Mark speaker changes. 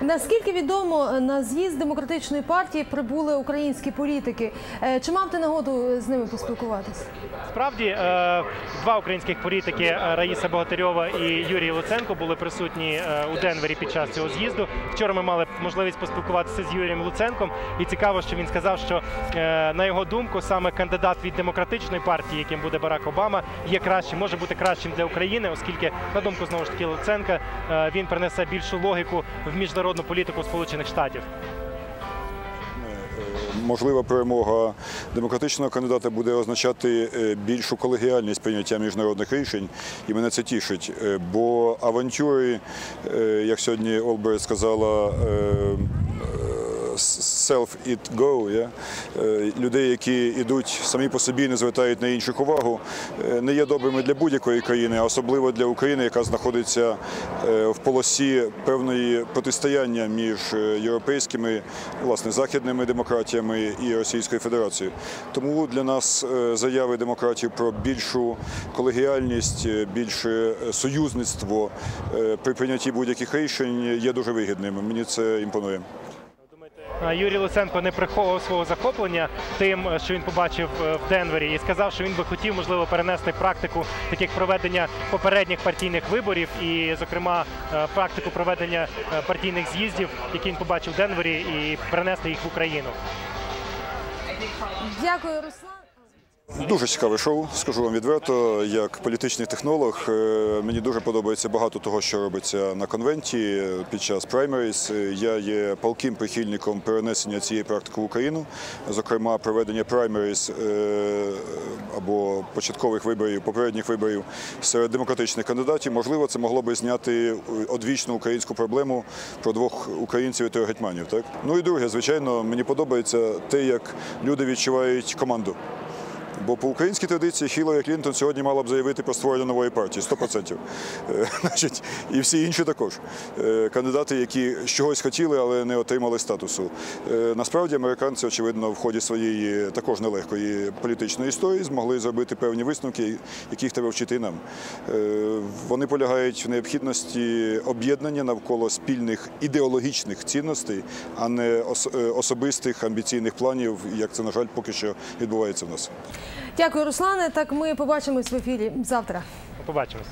Speaker 1: Наскільки відомо, на з'їзд демократичної партії прибули українські політики. Е, Чи мав ти нагоду з ними поспілкуватися?
Speaker 2: Справді е, два українських політики е, Раїса Богатирьова і Юрій Луценко були присутні у Денвері під час цього з'їзду. Вчора ми мали можливість поспілкуватися з Юрієм Луценком, і цікаво, що він сказав, що на його думку саме кандидат від демократичної партії, яким буде Барак Обама, є кращим, може бути кращим для України, оскільки на думку знову ж таки Луценка він принесе більшу логіку в міжнародну політику Сполучених Штатів.
Speaker 3: Можлива перемога демократичного кандидата буде означати е, більшу колегіальність прийняття міжнародних рішень, і мене це тішить. Е, Бо авантюри, е, як сьогодні Олберт сказала, е, self it go, yeah? Е, людей, які йдуть самі по собі, не звертають на інших увагу, е, не є добрими для будь-якої країни, а особливо для України, яка знаходиться е, в полосі певної протистояння між європейськими, власне, західними демократіями і Російською Федерацією. Тому для нас заяви демократів про більшу колегіальність, більше союзництво при прийнятті будь-яких рішень є дуже вигідними. Мені це імпонує.
Speaker 2: Е, Юрій Луценко не приховував свого захоплення тим, е, що він побачив е, в Денвері, і сказав, що він би хотів можливо перенести практику таких проведення попередніх партійних виборів, і, зокрема, практику проведення партійних з'їздів, які він побачив в Денвері, і перенести їх в Україну.
Speaker 1: Дякую, Руслан.
Speaker 3: Дуже цікаве шоу, скажу вам відверто. Як політичний технолог, е, мені дуже подобається багато того, що робиться на конвенті під час праймеріс. Е, Я є палким прихильником перенесення цієї практики в Україну, зокрема проведення праймеріс е, або початкових виборів, попередніх виборів серед демократичних кандидатів. Можливо, це могло би зняти одвічну українську проблему про двох українців і трьох гетьманів. Так ну і друге, звичайно, мені подобається те, як люди відчувають команду. Бо по українській традиції Хіларі Клінтон сьогодні мала б заявити про створення нової партії 100%. Е, Значить, і всі інші також. Е, Кандидати, які чогось хотіли, але не отримали статусу. Е, Насправді американці, очевидно, в ході своєї також нелегкої політичної історії змогли зробити певні висновки, яких треба вчити і нам. Вони полягають в необхідності об'єднання навколо спільних ідеологічних цінностей, а не ос- особистих амбіційних планів, як це, на жаль, поки що відбувається в нас.
Speaker 1: Дякую, Руслане. Так ми побачимось в ефірі завтра.
Speaker 2: Побачимось.